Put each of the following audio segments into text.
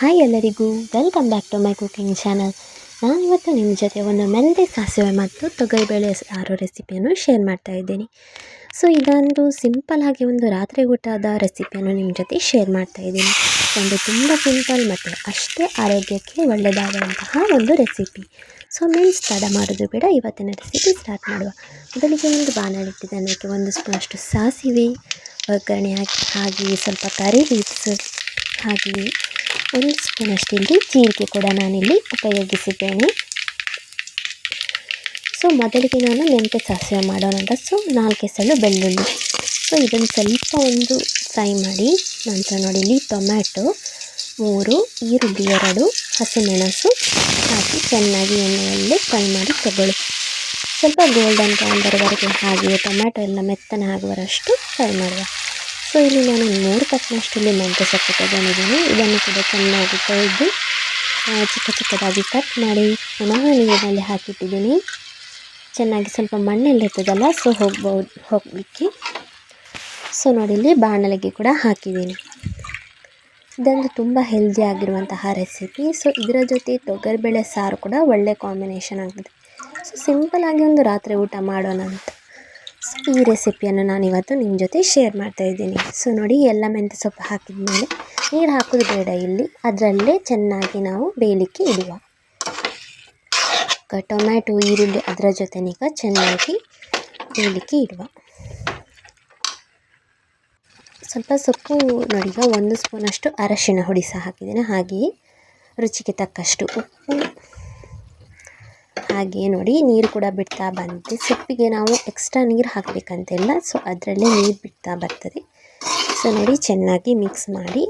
Hi ಎಲ್ಲರಿಗೂ welcome back to my cooking channel ನಾನಿವತ್ತು ನಿಮ್ಮ ಜೊತೆ ಒಂದು ಮೆಂತೆ ಸಾಸಿವೆ ಮತ್ತು ತೊಗರಿಬೇಳೆ ಸಾರು ರೆಸಿಪಿಯನ್ನು ಶೇರ್ ಮಾಡ್ತಾ ಇದ್ದೀನಿ. ಸೊ ಇದೊಂದು ಸಿಂಪಲ್ ಆಗಿ ಒಂದು ರಾತ್ರಿ ಊಟದ ರೆಸಿಪಿಯನ್ನು ನಿಮ್ಮ ಜೊತೆ ಶೇರ್ ಮಾಡ್ತಾ ಇದ್ದೀನಿ. ಒಂದು ತುಂಬ ಸಿಂಪಲ್ ಮತ್ತು ಅಷ್ಟೇ ಆರೋಗ್ಯಕ್ಕೆ ಒಳ್ಳೆಯದಾದಂತಹ ಒಂದು ರೆಸಿಪಿ ಸೊ ಮೀನ್ಸ್ ತಡ ಮಾಡೋದು ಬೇಡ, ಇವತ್ತಿನ ರೆಸಿಪಿ ಸ್ಟಾರ್ಟ್ ಮಾಡುವ. ಮೊದಲಿಗೆ ಒಂದು ಬಾಣಲೆ ಇಟ್ಟಿದ್ದೇನೆ ಅದಕ್ಕೆ ಒಂದು ಸ್ಪೂನಷ್ಟು ಸಾಸಿವೆ, ಒಗ್ಗರಣೆ ಹಾಕಿ, ಹಾಗೆ ಸ್ವಲ್ಪ ಕರಿ ಲೀವ್ಸ್ ಹಾಗೆಯೇ ಒಂದು ಸ್ಪೂನಷ್ಟು ಇಲ್ಲಿ ಜೀರಿಗೆ ಕೂಡ ನಾನಿಲ್ಲಿ ಉಪಯೋಗಿಸಿದ್ದೇನೆ. ಸೊ ಮೊದಲಿಗೆ ನಾನು ಮೆಂತ್ಯ ಸಾಸಿವೆ ಮಾಡೋಣ ಸೊ ನಾಲ್ಕು ಎಸಳು ಬೆಳ್ಳುಳ್ಳಿ. ಸೊ ಇದನ್ನು ಸ್ವಲ್ಪ ಒಂದು ಫ್ರೈ ಮಾಡಿ ನಂತರ ನೋಡಿ, ಇಲ್ಲಿ ಟೊಮ್ಯಾಟೊ, ಮೂರು, ಈರುಳ್ಳಿ ಎರಡು, ಹಸಿಮೆಣಸು, ಹಾಕಿ ಚೆನ್ನಾಗಿ ಎಣ್ಣೆಯಲ್ಲಿ ಫ್ರೈ ಮಾಡಿ ತಗೊಳ್ಳಿ. ಸ್ವಲ್ಪ ಗೋಲ್ಡನ್ ಬ್ರೌನ್ ಬರೋವರೆಗೆ ಹಾಗೆಯೇ ಟೊಮ್ಯಾಟೊ ಎಲ್ಲ ಮೆತ್ತನೆ ಆಗುವರಷ್ಟು ಫ್ರೈ ಮಾಡುವ. ಸೊ, ಇಲ್ಲಿ ನಾನು ಮೂರು ಇಲ್ಲಿ ಮೆಂತ್ಯ ತಗೊಂಡಿದ್ದೀನಿ. ಇದನ್ನು ಕೂಡ ಚೆನ್ನಾಗಿ ತೊಳೆದು ಚಿಕ್ಕ ಚಿಕ್ಕದಾಗಿ ಕಟ್ ಮಾಡಿ ಪುನಃ ನೀರಿನಲ್ಲಿ ಹಾಕಿಟ್ಟಿದ್ದೀನಿ. ಚೆನ್ನಾಗಿ ಸ್ವಲ್ಪ ಮಣ್ಣೆಲ್ಲ ಇರ್ತದಲ್ಲ, ಸೊ ಹೋಗ್ಬೋದು, ಹೋಗಲಿಕ್ಕೆ. ಸೊ, ನೋಡಿ, ಇಲ್ಲಿ ಬಾಣಲೆಗೆ ಕೂಡ ಹಾಕಿದ್ದೀನಿ. ಇದೊಂದು ತುಂಬ ಹೆಲ್ದಿ ಆಗಿರುವಂತಹ ರೆಸಿಪಿ ಸೊ, ಇದರ ಜೊತೆ ತೊಗರಿಬೇಳೆ ಸಾರು ಕೂಡ ಒಳ್ಳೆ ಕಾಂಬಿನೇಷನ್ ಆಗಿದೆ. ಸೊ ಸಿಂಪಲಾಗಿ ಒಂದು ರಾತ್ರಿ ಊಟ ಮಾಡೋಣ ಅಂತ ಈ ರೆಸಿಪಿಯನ್ನು ನಾನಿವತ್ತು ನಿಮ್ಮ ಜೊತೆ ಶೇರ್ ಮಾಡ್ತಾ ಇದ್ದೀನಿ. ಸೊ ನೋಡಿ, ಎಲ್ಲ ಮೆಂತ್ಯ ಸೊಪ್ಪು ಹಾಕಿದ ಮೇಲೆ ನೀರು ಹಾಕೋದು ಬೇಡ ಇಲ್ಲಿ. ಅದರಲ್ಲೇ ಚೆನ್ನಾಗಿ ನಾವು ಬೇಯಲಿಕ್ಕೆ ಇಡುವ. ಟೊಮ್ಯಾಟೊ, ಈರುಳ್ಳಿ ಅದರ ಜೊತೆನೀಗ ಚೆನ್ನಾಗಿ ಬೇಯಲಿಕ್ಕೆ ಇಡುವ. ಸ್ವಲ್ಪ ಸೊಪ್ಪು ನೋಡಿ ಒಂದು ಸ್ಪೂನಷ್ಟು ಅರಶಿನ ಹುಡಿ ಸಹ ಹಾಕಿದ್ದೇನೆ. ಹಾಗೆಯೇ ರುಚಿಗೆ ತಕ್ಕಷ್ಟು ಉಪ್ಪು ಹಾಗೆಯೇ ನೋಡಿ ನೀರು ಕೂಡ ಬಿಡ್ತಾ ಬಂದಿದೆ. ಸೊಪ್ಪಿಗೆ ನಾವು ಎಕ್ಸ್ಟ್ರಾ ನೀರು ಹಾಕಬೇಕಂತಿಲ್ಲ ಸೊ ಅದರಲ್ಲೇ ನೀರು ಬಿಡ್ತಾ ಬರ್ತದೆ. ಸೊ ನೋಡಿ ಚೆನ್ನಾಗಿ ಮಿಕ್ಸ್ ಮಾಡಿ.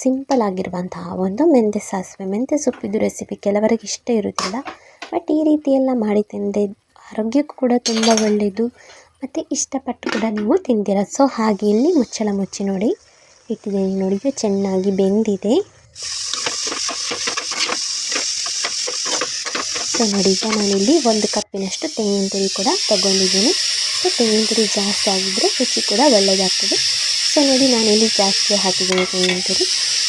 ಸಿಂಪಲ್ ಆಗಿರುವಂತಹ ಒಂದು ಮೆಂತ್ಯ ಸಾಸಿವೆ. ಮೆಂತ್ಯ ಸೊಪ್ಪಿದು ರೆಸಿಪಿ ಕೆಲವರಿಗೆ ಇಷ್ಟ ಇರುವುದಿಲ್ಲ ಬಟ್ ಈ ರೀತಿ ಎಲ್ಲ ಮಾಡಿ ತಿಂದೆ ಆರೋಗ್ಯಕ್ಕೂ ಕೂಡ ತುಂಬ ಒಳ್ಳೆಯದು, ಮತ್ತು ಇಷ್ಟಪಟ್ಟು ಕೂಡ ನೀವು ತಿಂದಿರ ಸೊ ಹಾಗೆ ಇಲ್ಲಿ ಮುಚ್ಚಳ ಮುಚ್ಚಿ ನೋಡಿ ಇಟ್ಟಿದ್ದೀನಿ ನೋಡಿ ಚೆನ್ನಾಗಿ ಬೆಂದಿದೆ. ಸೊ ನೋಡಿ ನಾನಿಲ್ಲಿ ಒಂದು ಕಪ್ಪಿನಷ್ಟು ತೆಂಗಿನ ತುರಿ ಕೂಡ ತಗೊಂಡಿದ್ದೀನಿ. ಸೊ, ತೆಂಗಿನ ತುರಿ ಜಾಸ್ತಿ ಆಗಿದ್ದರೆ ರುಚಿ ಕೂಡ ಒಳ್ಳೆಯದಾಗ್ತದೆ ಸೊ, ನೋಡಿ, ನಾನಿಲ್ಲಿ ಜಾಸ್ತಿ ಹಾಕಿದ್ದೀನಿ ತೆಂಗಿನ ತುರಿ.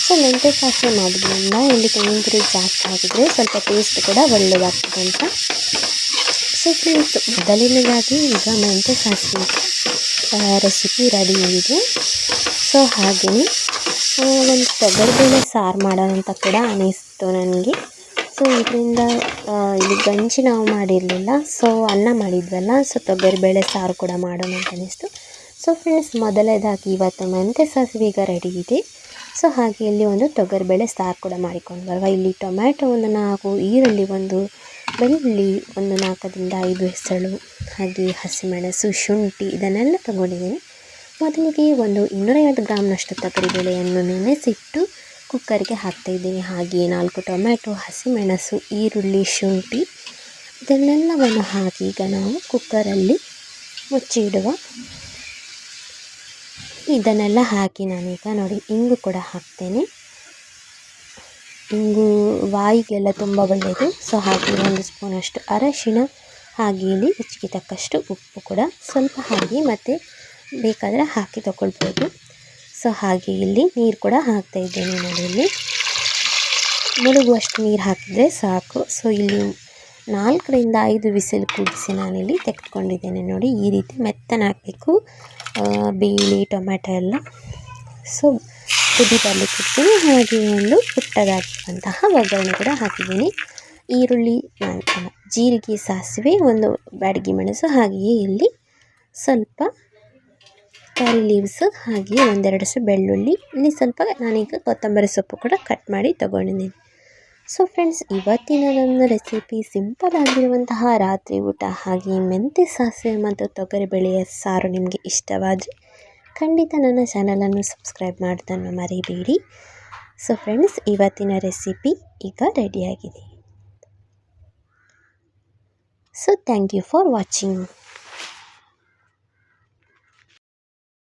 ಸೊ ಮೆಂತ್ಯ ಸಾಸಿವೆ ಮಾಡೋದ್ರಿಂದ ಇಲ್ಲಿ ತೆಂಗಿನ ತುರಿ ಜಾಸ್ತಿ ಹಾಕಿದರೆ ಸ್ವಲ್ಪ ಟೇಸ್ಟ್ ಕೂಡ ಒಳ್ಳೆಯದಾಗ್ತದೆ ಅಂತ. ಸೊ, ಫ್ರೆಂಡ್ಸ್, ಮೊದಲನೇದಾಗಿ ಈಗ ಮೆಂತ್ಯ ಸಾಸಿವೆ ರೆಸಿಪಿ ರೆಡಿ ಆಗಿದೆ. ಸೊ, ಹಾಗೆಯೇ ಒಂದು ತೊಗರಿಬೇಳೆ ಸಾರು ಮಾಡೋಣ ಅಂತ ಕೂಡ ಅನ್ನಿಸ್ತು ನನಗೆ. ಸೊ ಇದರಿಂದ ಇಲ್ಲಿ ಗಂಜಿ ನಾವು ಮಾಡಿರಲಿಲ್ಲ. ಸೊ ಅನ್ನ ಮಾಡಿದ್ವಲ್ಲ. ಸೊ ತೊಗರಿಬೇಳೆ ಸಾರು ಕೂಡ ಮಾಡೋಣ ಅಂತ ಅನ್ನಿಸ್ತು ಸೊ ಫ್ರೆಂಡ್ಸ್ ಮೊದಲನೇದಾಗಿ ಇವತ್ತು ಮೆಂತೆ ಸಾಸಿವೆ ಈಗ ರೆಡಿ ಇದೆ. ಸೊ ಹಾಗೆ ಇಲ್ಲಿ ಒಂದು ತೊಗರಿಬೇಳೆ ಸಾರು ಕೂಡ ಮಾಡಿಕೊಂಡು ಬರುವ. ಇಲ್ಲಿ ಟೊಮ್ಯಾಟೊ ಒಂದು ನಾಲ್ಕು, ಈರುಳ್ಳಿ ಒಂದು, ಬೆಳ್ಳುಳ್ಳಿ ಒಂದು ನಾಲ್ಕರಿಂದ ಐದು ಹೆಸಳು, ಹಾಗೆ ಹಸಿಮೆಣಸು, ಶುಂಠಿ ಇದನ್ನೆಲ್ಲ ತಗೊಂಡಿದ್ದೀನಿ. ಮೊದಲಿಗೆ ಒಂದು ಇನ್ನೂರೈವತ್ತು ಗ್ರಾಮ್ನಷ್ಟು ತೊಗರಿಬೇಳೆಯನ್ನು ನೆನೆಸಿಟ್ಟು ಕುಕ್ಕರ್ಗೆ ಹಾಕ್ತಾಯಿದ್ದೀನಿ. ಹಾಗೆಯೇ ನಾಲ್ಕು ಟೊಮ್ಯಾಟೊ, ಹಸಿಮೆಣಸು, ಈರುಳ್ಳಿ, ಶುಂಠಿ. ಇದನ್ನೆಲ್ಲವನ್ನು ಹಾಕಿ ಈಗ ನಾವು ಕುಕ್ಕರಲ್ಲಿ ಮುಚ್ಚಿಡುವ ಇದನ್ನೆಲ್ಲ ಹಾಕಿ ನಾನೀಗ ನೋಡಿ, ಇಂಗು ಕೂಡ ಹಾಕ್ತೇನೆ. ಇಂಗು ವಾಯಿಗೆಲ್ಲ ತುಂಬ ಒಳ್ಳೆಯದು. ಸೊ, ಹಾಗೆ ಒಂದು ಸ್ಪೂನಷ್ಟು ಅರಶಿಣ, ಹಾಗೆ ಇಲ್ಲಿ ರುಚಿಗೆ ತಕ್ಕಷ್ಟು ಉಪ್ಪು ಕೂಡ ಸ್ವಲ್ಪ ಹಾಕಿ ಮತ್ತು ಬೇಕಾದರೆ ಹಾಕಿ ತಗೊಳ್ಬೋದು. ಸೊ ಹಾಗೆ ಇಲ್ಲಿ ನೀರು ಕೂಡ ಹಾಕ್ತಾ ಇದ್ದೇನೆ ನೋಡಿ ಇಲ್ಲಿ ಮುಳುಗುವಷ್ಟು ನೀರು ಹಾಕಿದರೆ ಸಾಕು. ಸೊ ಇಲ್ಲಿ ನಾಲ್ಕರಿಂದ ಐದು ವಿಸಿಲ್ ಕೂಡಿಸಿ ನಾನಿಲ್ಲಿ ತೆಗೆದುಕೊಂಡಿದ್ದೇನೆ ನೋಡಿ, ಈ ರೀತಿ ಮೆತ್ತನೆ ಹಾಕಬೇಕು. ಬೇಳೆ, ಟೊಮ್ಯಾಟೊ ಎಲ್ಲ. ಸೊ ಕುದಿ ಬರಲಿಕ್ಕೆ ಇಡ್ತೀನಿ. ಹಾಗೆ ಒಂದು ಪುಟ್ಟದಾಗಿರುವಂತಹ ಒಗ್ಗರಣೆ ಕೂಡ ಹಾಕಿದ್ದೀನಿ. ಈರುಳ್ಳಿ ಜೀರಿಗೆ ಸಾಸಿವೆ, ಒಂದು ಬ್ಯಾಡಗಿ ಮೆಣಸು, ಹಾಗೆಯೇ ಇಲ್ಲಿ ಸ್ವಲ್ಪ ಕರಿ ಲೀವ್ಸ್ ಒಂದೆರಡು ಸಹ ಬೆಳ್ಳುಳ್ಳಿ, ಇಲ್ಲಿ ಸ್ವಲ್ಪ ನಾನೀಗ ಕೊತ್ತಂಬರಿ ಸೊಪ್ಪು ಕೂಡ ಕಟ್ ಮಾಡಿ ತೊಗೊಂಡಿದ್ದೀನಿ. ಸೊ ಫ್ರೆಂಡ್ಸ್ ಇವತ್ತಿನ ನನ್ನ ರೆಸಿಪಿ ಸಿಂಪಲ್ ಆಗಿರುವಂತಹ ರಾತ್ರಿ ಊಟ ಹಾಗೆ ಮೆಂತ್ಯ ಸಾಸಿವೆ ಮತ್ತು ತೊಗರಿಬೇಳೆಯ ಸಾರು ನಿಮಗೆ ಇಷ್ಟವಾದರೆ ಖಂಡಿತ ನನ್ನ ಚಾನಲನ್ನು ಸಬ್ಸ್ಕ್ರೈಬ್ ಮಾಡೋದನ್ನು ಮರಿಬೇಡಿ. ಸೊ ಫ್ರೆಂಡ್ಸ್ ಇವತ್ತಿನ ರೆಸಿಪಿ ಈಗ ರೆಡಿಯಾಗಿದೆ so thank you for watching